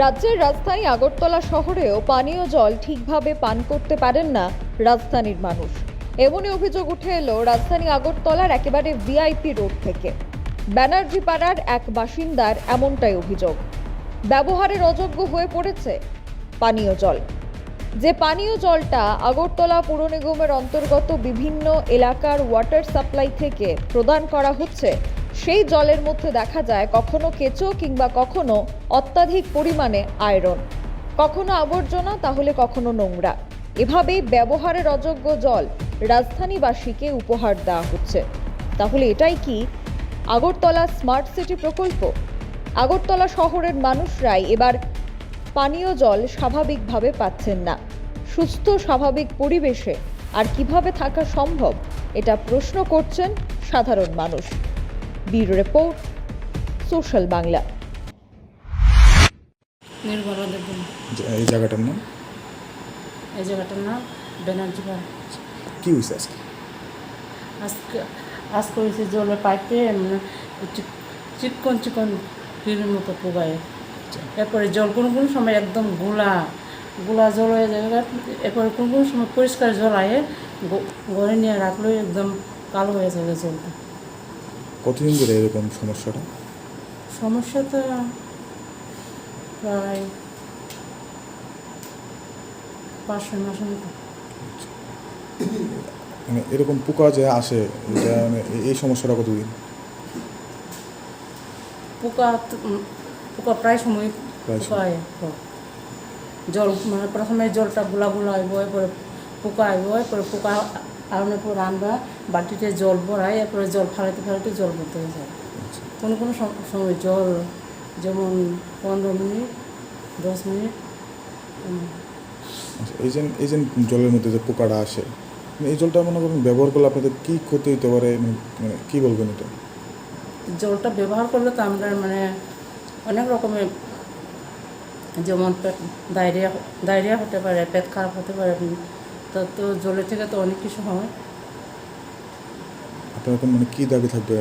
রাজ্যের রাজধানী আগরতলা শহরেও পানীয় জল ঠিকভাবে পান করতে পারেন না রাজধানীর মানুষ। এমনই অভিযোগ উঠে এলো রাজধানী আগরতলার একেবারে ভিআইপি রোড থেকে। ব্যানার্জি পাড়ার এক বাসিন্দার এমনটাই অভিযোগ। ব্যবহারের অযোগ্য হয়ে পড়েছে পানীয় জল। যে পানীয় জলটা আগরতলা পুর নিগমের অন্তর্গত বিভিন্ন এলাকার ওয়াটার সাপ্লাই থেকে প্রদান করা হচ্ছে সেই জলের মধ্যে দেখা যায় কখনো কেঁচো কিংবা কখনো অত্যাধিক পরিমাণে আয়রন। কখনো আবর্জনা, তাহলে কখনো নোংরা। এভাবেই ব্যবহারের অযোগ্য জল রাজধানীবাসীকে উপহার দেওয়া হচ্ছে। তাহলে এটাই কি? আগরতলা স্মার্ট সিটি প্রকল্প? আগরতলা শহরের মানুষরাই এবার পানীয় জল স্বাভাবিকভাবে পাচ্ছেন না। সুস্থ, স্বাভাবিক পরিবেশে আর কীভাবে থাকা সম্ভব? এটা প্রশ্ন করছেন সাধারণ মানুষ। Bureau report Social Bangla. এই জায়গাটার নাম? এই জায়গাটার নাম ব্যানার্জি পাড়া কি হয়েছে আজকে? আজকে আজ করেছে জলের পাইপে মানে চিকন চিকন ফিরের মতো পোগায় এরপরে জল কোনো কোনো সময় একদম গোলা গোলা জল হয়ে যায়। এরপরে কোনো কোনো সময় পরিষ্কার জল আয়ে ঘরে নিয়ে রাখলে একদম কালো হয়ে যাবে জলটা। কতদিন ধরে এরকম সমস্যাটা? সমস্যাটা প্রায় পাঁচ ছয় মাসের মতো মানে এরকম পোকা যে আসে এটা মানে এই- সমস্যাটা কতদিন? পোকা তো, পোকা প্রায় সময় পোকা জল মানে প্রথমে জলটা গুলা গুলা আইব এরপরে পোকা আইব এরপরে পোকা আনার পর আমরা বাটিতে জল ভরাই এরপরে জল ফালাইতে ফালাইতে জল ভরতে হয়ে যায়। কোনো কোনো সম- সময় জল যেমন পনেরো মিনিট দশ মিনিট আচ্ছা, এই যে এই যে জলের মধ্যে যে পোকাটা আসে মানে এই জলটা মনে করেন ব্যবহার করলে আপনাদের কী ক্ষতি হতে পারে? মানে মানে কি বলবেন এটা? জলটা ব্যবহার করলে তো আমরা মানে অনেক রকমের যেমন ডায়রিয়া ডায়রিয়া হতে পারে পেট খারাপ হতে পারে তো তো জলের থেকে তো অনেক কিছু হয়। আপনার এখন মানে কি দাবি থাকবে?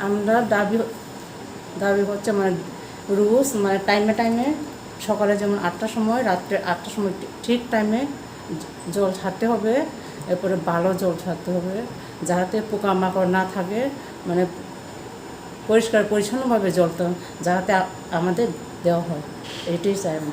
আমরা দাবি দাবি হচ্ছে মানে রুলস মানে টাইমে টাইমে সকালে যেমন আটটার সময় রাত্রে আটটার সময় ঠিক- টাইমে জল ছাড়তে হবে এরপরে ভালো জল ছাড়তে হবে যাতে পোকামাকড় না থাকে মানে পরিষ্কার পরিচ্ছন্নভাবে জলটা যাতে আমাদের দেওয়া হয়। এটাই চাই আমি